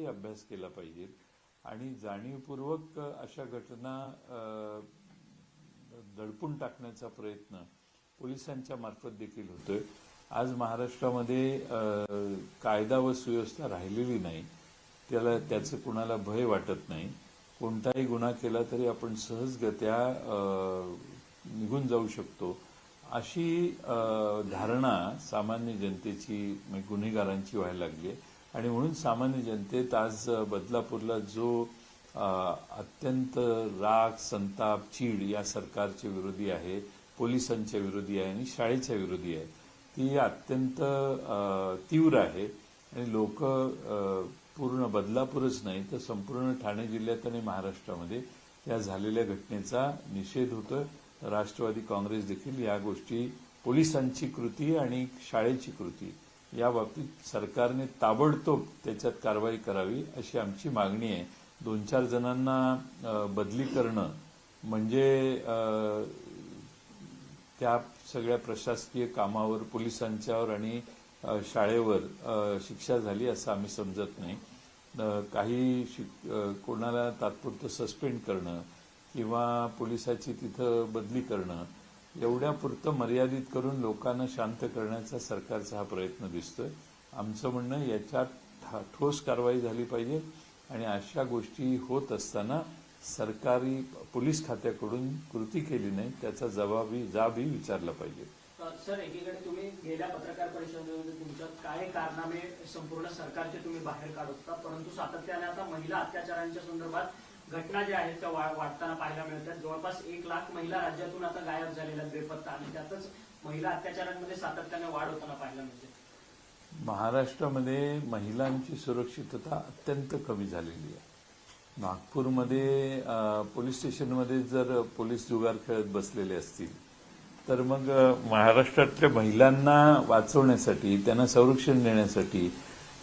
मलाही अभ्यास केला पाहिजे. आणि जाणीवपूर्वक अशा घटना दडपून टाकण्याचा प्रयत्न पोलिसांच्या मार्फत देखील होतोय. आज महाराष्ट्रामध्ये कायदा व सुव्यवस्था राहिलेली नाही. त्याला त्याचं कुणाला भय वाटत नाही. कोणताही गुन्हा केला तरी आपण सहजगत्या निघून जाऊ शकतो. अशी धारणा सामान्य जनतेची म्हणजे गुन्हेगारांची व्हायला लागली आहे. आणि म्हणून सामान्य जनतेत आज बदलापूरला जो अत्यंत राग संताप चीड या सरकारचे विरोधी आहे पोलिसांच्या विरोधी आहे आणि शाळेच्या विरोधी आहे ती अत्यंत तीव्र आहे. आणि लोक पूर्ण बदलापूरच नाही तर संपूर्ण ठाणे जिल्ह्यात आणि महाराष्ट्रामध्ये या झालेल्या घटनेचा निषेध होतोय राष्ट्रवादी काँग्रेस देखील या गोष्टी पोलिसांची कृती आणि शाळेची कृती याबाबतीत सरकारने ताबडतोब त्याच्यात कारवाई करावी अशी आमची मागणी आहे. दोन चार जणांना बदली करणं म्हणजे त्या सगळ्या प्रशासकीय कामावर पोलिसांच्यावर आणि शाळेवर शिक्षा झाली असं आम्ही समजत नाही. काही शिक- कोणाला तात्पुरतं सस्पेंड करणं किंवा पोलिसाची तिथं बदली करणं एवढ्या पुरतं मर्यादित करून लोकांना शांत करण्याचा सरकारचा हा प्रयत्न दिसतोय. आमचं म्हणणं याच्यात ठोस कारवाई झाली पाहिजे आणि अशा गोष्टी होत असताना सरकारी पोलीस खात्याकडून कृती केली नाही त्याचा जबाबी जाबही विचारला पाहिजे. सर एकीकडे तुम्ही गेल्या पत्रकार परिषदेमध्ये तुमच्या काय कारनामे संपूर्ण सरकारचे तुम्ही बाहेर काढत होता परंतु सातत्याने आता महिला अत्याचारांच्या संदर्भात घटना ज्या आहेत त्या वाढताना पाहायला मिळतात. जवळपास एक लाख महिला राज्यातून आता गायब झालेल्या बेपत्ता आणि त्यातच महिला अत्याचारांमध्ये सातत्याने वाढ होताना पाहायला मिळते. महाराष्ट्रामध्ये महिलांची सुरक्षितता अत्यंत कमी झालेली आहे. नागपूरमध्ये पोलीस स्टेशनमध्ये जर पोलीस जुगार खेळत बसलेले असतील तर मग महाराष्ट्रातल्या महिलांना वाचवण्यासाठी त्यांना संरक्षण देण्यासाठी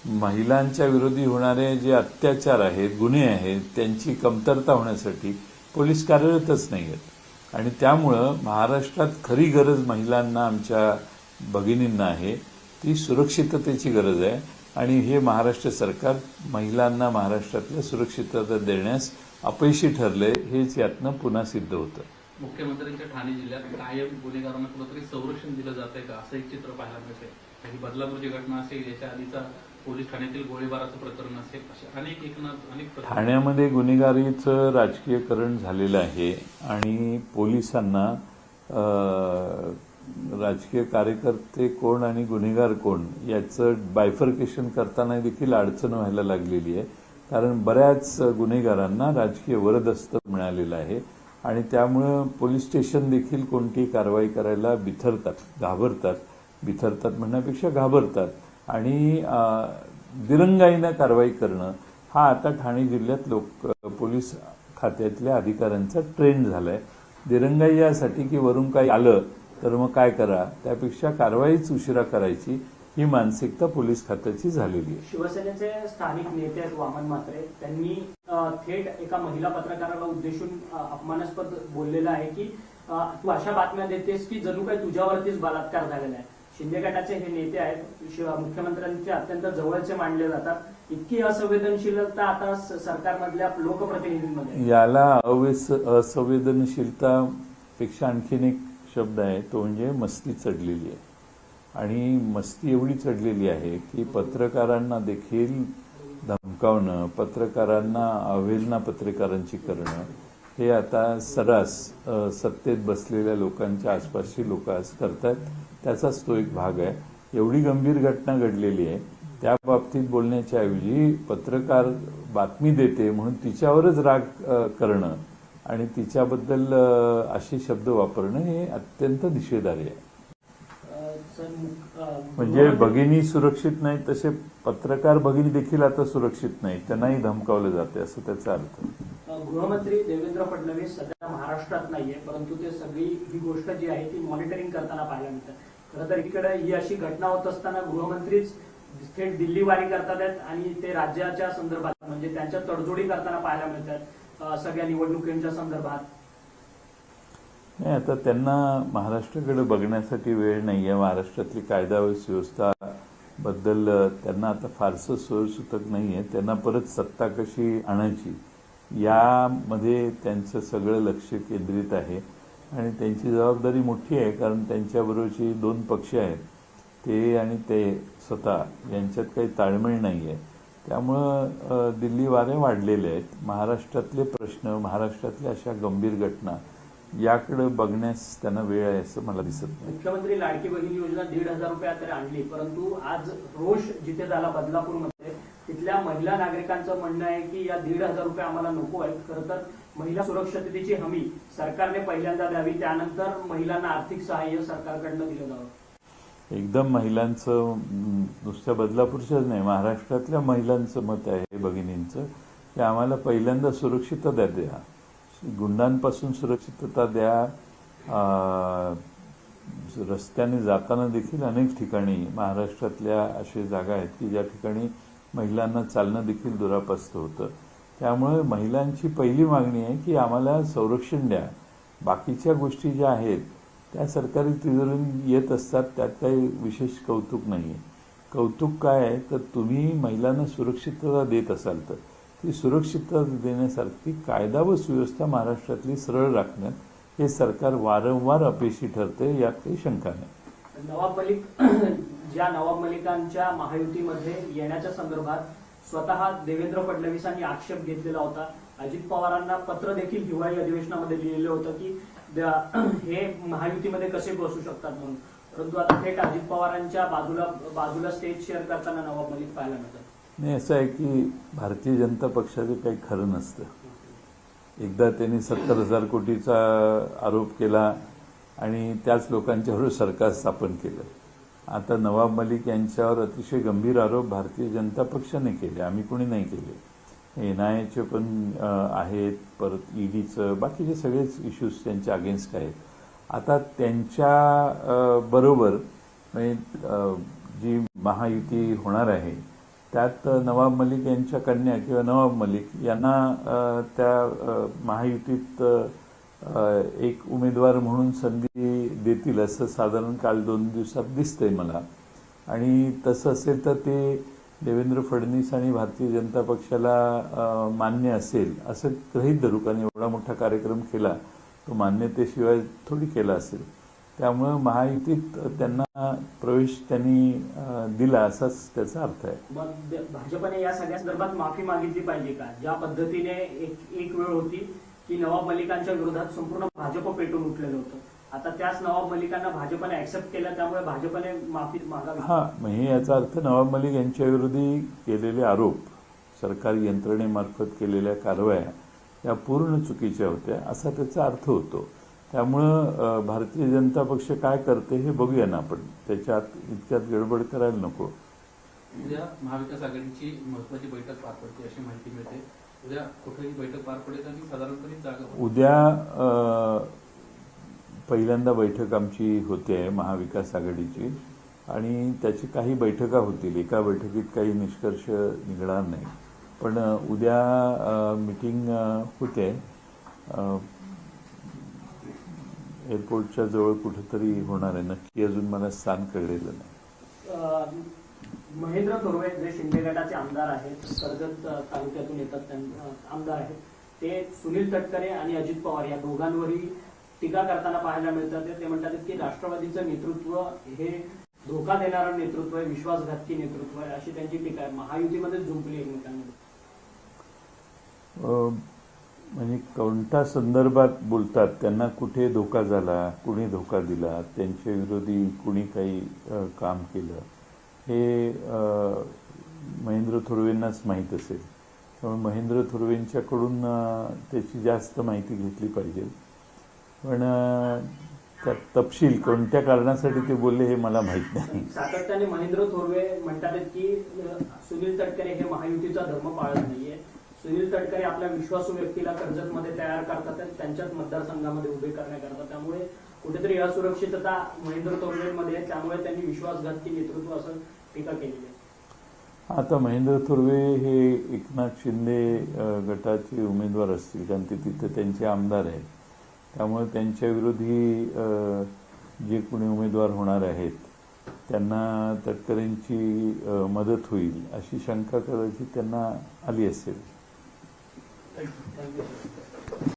महिलांच्या विरोधी होणारे जे अत्याचार आहेत गुन्हे आहेत त्यांची कमतरता होण्यासाठी पोलीस कार्यरतच नाही आहेत आणि त्यामुळं महाराष्ट्रात खरी गरज महिलांना आमच्या भगिनींना आहे. ती सुरक्षिततेची गरज आहे. आणि हे महाराष्ट्र सरकार महिलांना महाराष्ट्रातल्या सुरक्षितता देण्यास अपयशी ठरले हेच यातनं पुन्हा सिद्ध होतं. मुख्यमंत्र्यांच्या ठाणे जिल्ह्यात कायम गुन्हेगारांना कुठंतरी संरक्षण दिलं जातंय का? असं एक चित्र पाहायला मिळतंय. काही बदलापूरची घटना असेल याच्या आधीचा पोलीस ठाण्यातील गोळीबाराचं प्रकरण असेल असे अनेक एकनाथ अनेक ठाण्यामध्ये गुन्हेगारीचं राजकीयकरण झालेलं आहे आणि पोलिसांना राजकीय कार्यकर्ते कोण आणि गुन्हेगार कोण याचं बायफर्केशन करताना देखील अडचण व्हायला लागलेली आहे. कारण बऱ्याच गुन्हेगारांना राजकीय वरदस्त मिळालेलं आहे आणि त्यामुळं पोलीस स्टेशन देखील कोणती कारवाई करायला बिथरतात घाबरतात. बिथरतात म्हणण्यापेक्षा घाबरतात. आणि दिरंगाईनं कारवाई करणं हा आता ठाणे जिल्ह्यात लोक पोलीस खात्यातल्या अधिकाऱ्यांचा ट्रेंड झालाय. दिरंगाई यासाठी की वरून काही आलं तर मग काय करा? त्यापेक्षा कारवाईच उशिरा करायची ही मानसिकता पोलीस खात्याची झालेली आहे. शिवसेनेचे स्थानिक नेते आहेत वामन म्हात्रे. त्यांनी थेट एका महिला पत्रकाराला उद्देशून अपमानास्पद बोललेलं आहे की तू अशा बातम्या देतेस की जणू काही तुझ्यावरतीच बलात्कार झालेला आहे. शिंदे गटाचे हे नेते आहेत. मुख्यमंत्र्यांचे अत्यंत जवळचे मानले जातात. इतकी असंवेदनशीलता आता सरकारमधल्या लोकप्रतिनिधींमध्ये याला अवेस असंवेदनशीलता पेक्षा आणखीन एक शब्द आहे तो म्हणजे मस्ती चढलेली आहे. आणि मस्ती एवढी चढलेली आहे की पत्रकारांना देखील धमकावणं पत्रकारांना अवहेलना पत्रकारांची करणं हे आता सर्रास सत्तेत बसलेल्या लोकांच्या आसपासची लोक आज करतात. त्याचाच तो एक भाग आहे. एवढी गंभीर घटना घडलेली आहे. त्या बाबतीत बोलण्याच्या ऐवजी पत्रकार बातमी देते म्हणून तिच्यावरच राग करणं आणि तिच्याबद्दल असे शब्द वापरणं हे अत्यंत निषेधार्ह आहे. म्हणजे भगिनी सुरक्षित नाही तसे पत्रकार भगिनी देखील आता सुरक्षित नाही त्यांनाही धमकावले जाते असं त्याचा अर्थ. गृहमंत्री देवेंद्र फडणवीस सध्या महाराष्ट्रात नाहीये परंतु ते सगळी ही गोष्ट जी आहे ती मॉनिटरिंग करताना पाहायला मिळतं खरं तर इकडे ही अशी घटना होत असताना गृहमंत्रीच थेट दिल्ली वारी करतात आणि ते राज्याच्या संदर्भात म्हणजे त्यांच्या तडजोडी करताना पाहायला मिळतात सगळ्या निवडणुकींच्या संदर्भात. नाही आता त्यांना महाराष्ट्राकडे बघण्यासाठी वेळ नाही आहे महाराष्ट्रातली कायदा व सुव्यवस्था बद्दल त्यांना आता फारसं सोयसूतक नाही आहे त्यांना परत सत्ता कशी आणायची यामध्ये त्यांचं सगळं लक्ष केंद्रित आहे. आणि त्यांची जबाबदारी मोठी आहे कारण त्यांच्याबरोबरची दोन पक्ष आहेत. ते आणि ते स्वतः. यांच्यात काही ताळमेळ नाही आहे त्यामुळं दिल्ली वारे वाढलेले आहेत. महाराष्ट्रातले प्रश्न महाराष्ट्रातल्या अशा गंभीर घटना याकडे बघण्यास त्यांना वेळ आहे असं मला दिसत नाही. मुख्यमंत्री लाडकी बहीण योजना दीड हजार रुपयात तरी आणली परंतु आज रोष जिथे झाला बदलापूरमध्ये तिथल्या महिला नागरिकांचं म्हणणं आहे की या दीड हजार रुपये आम्हाला नको आहेत. खरं तर महिला सुरक्षिततेची हमी सरकारने पहिल्यांदा द्यावी त्यानंतर महिलांना आर्थिक सहाय्य सरकारकडनं दिलं जावं. एकदम महिलांचं नुसत्या बदलापूरच्याच नाही महाराष्ट्रातल्या महिलांचं मत आहे भगिनींचं की आम्हाला पहिल्यांदा सुरक्षितता द्या. गुंडांपासून सुरक्षितता द्या. रस्त्याने जाताना देखील अनेक ठिकाणी महाराष्ट्रातल्या अशा जागा आहेत की ज्या ठिकाणी महिलांना चालणं देखील दुरापस्त होतं. त्यामुळे महिलांची पहिली मागणी आहे की आम्हाला संरक्षण द्या. बाकीच्या गोष्टी ज्या आहेत त्या सरकारी तिजोरीतून येत असतात त्यात काही विशेष कौतुक नाही आहे कौतुक काय आहे? तर तुम्ही महिलांना सुरक्षितता देत असाल तर. ती सुरक्षितता देण्यासारखी कायदा व सुव्यवस्था महाराष्ट्रातली सरळ राखण्यात हे सरकार वारंवार अपयशी ठरते यात काही शंका नाही. नवाब मलिक ज्या नवाब मलिकांच्या महायुतीमध्ये येण्याच्या संदर्भात स्वतः देवेंद्र फडणवीसांनी आक्षेप घेतलेला होता. अजित पवारांना पत्र देखील हिवाळी अधिवेशनामध्ये लिहिलेलं होतं की हे महायुतीमध्ये कसे बसू शकतात म्हणून. परंतु आता थेट अजित पवारांच्या बाजूला बाजूला स्टेज शेअर करताना नवाब मलिक पाहायला मिळतात. नाही असं आहे की भारतीय जनता पक्षाचं काही खरं नसतं. एकदा त्यांनी सत्तर हजार कोटीचा आरोप केला आणि त्याच लोकांच्यावर सरकार स्थापन केलं. आता नवाब मलिक यांच्यावर अतिशय गंभीर आरोप भारतीय जनता पक्षाने केले आम्ही कोणी नाही केले. एन आय एचे पण आहेत परत ईडीचं बाकीचे सगळेच इश्यूज त्यांच्या अगेन्स्ट आहेत. आता त्यांच्या बरोबर म्हणजे जी महायुती होणार आहे त्यात नवाब मलिक यांच्या कन्या किंवा नवाब मलिक यांना त्या महायुतीत एक उमेदवार म्हणून संधी देतील असं साधारण काल दोन दिवसात दिसतंय मला. आणि तसं असेल तर ते देवेंद्र फडणवीस आणि भारतीय जनता पक्षाला मान्य असेल असं गृहीत धरू कारण एवढा मोठा कार्यक्रम केला तो मान्यतेशिवाय थोडी केला असेल. त्यामुळं महायुतीत त्यांना प्रवेश त्यांनी दिला असाच त्याचा अर्थ आहे. भाजपने या सगळ्या संदर्भात माफी मागितली पाहिजे का? ज्या पद्धतीने एक एक वेळ होती की नवाब मलिकांच्या विरोधात संपूर्ण भाजप पेटून उठलेलं होतं. आता त्याच नवाब मलिकांना भाजपने ऍक्सेप्ट केलं त्यामुळे भाजपने माफी मागावी. हा म्हणजे याचा अर्थ नवाब मलिक यांच्या विरोधी केलेले आरोप सरकारी यंत्रणेमार्फत केलेल्या कारवाया या पूर्ण चुकीच्या होत्या असा त्याचा अर्थ होतो. त्यामुळं भारतीय जनता पक्ष काय करते हे बघूया ना आपण. त्याच्यात इतक्यात गडबड करायला नको. उद्या महाविकास आघाडीची महत्वाची बैठक पार पडते अशी माहिती मिळते. उद्या कुठेही बैठक पार पडेल आणि साधारणपणे जागा. उद्या पहिल्यांदा बैठक आमची होते आहे महाविकास आघाडीची आणि त्याची काही बैठका होतील. एका बैठकीत काही निष्कर्ष निघणार नाही. पण उद्या मिटिंग होते. एअरपोर्टच्या जवळ कुठेतरी होणार आहे. नक्की अजून मला स्थान कळलेलं नाही. महेंद्र थोरवे जे शिंदे गटाचे आमदार आहेत कर्जत तालुक्यातून येतात आमदार आहेत. ते सुनील तटकरे आणि अजित पवार या दोघांवरही टीका करताना पाहायला मिळतात ते म्हणतात की राष्ट्रवादीचं नेतृत्व हे धोका देणारं नेतृत्व आहे विश्वासघातकी नेतृत्व आहे अशी त्यांची टीका आहे. महायुतीमध्ये झुंपली एकमेकांमध्ये. अ, म्हणजे कोणत्या संदर्भात बोलतात? त्यांना कुठे धोका झाला? कुणी धोका दिला? त्यांच्या विरोधी कुणी काही काम केलं? हे महेंद्र थोरवेंनाच माहीत असेल. त्यामुळे महेंद्र थोरवेंच्याकडून त्याची जास्त माहिती घेतली पाहिजे. पण त्यात तपशील कोणत्या कारणासाठी ते बोलले हे मला माहीत नाही. सातत्याने महेंद्र थोरवे म्हणतात की सुनील तटकरे हे महायुतीचा धर्म पाळत नाहीये. सुनील तटकरे आपल्या विश्वासू व्यक्तीला कर्जतमध्ये तयार करतात आणि त्यांच्याच मतदारसंघामध्ये उभे करण्याकरता त्यामुळे कुठेतरी असुरक्षितता महेंद्र थोरवेमध्ये आहे. त्यामुळे त्यांनी विश्वासघातकी नेतृत्व असं टीका केलेली आहे. आता महेंद्र थोरवे हे एकनाथ शिंदे गटाचे उमेदवार असतील कारण ते तिथे त्यांचे आमदार आहेत. त्यामुळे त्यांच्या विरोधी जे कोणी उमेदवार होणार आहेत त्यांना तटकरेंची मदत होईल अशी शंका कदाचित त्यांना आली असेल. Thank you.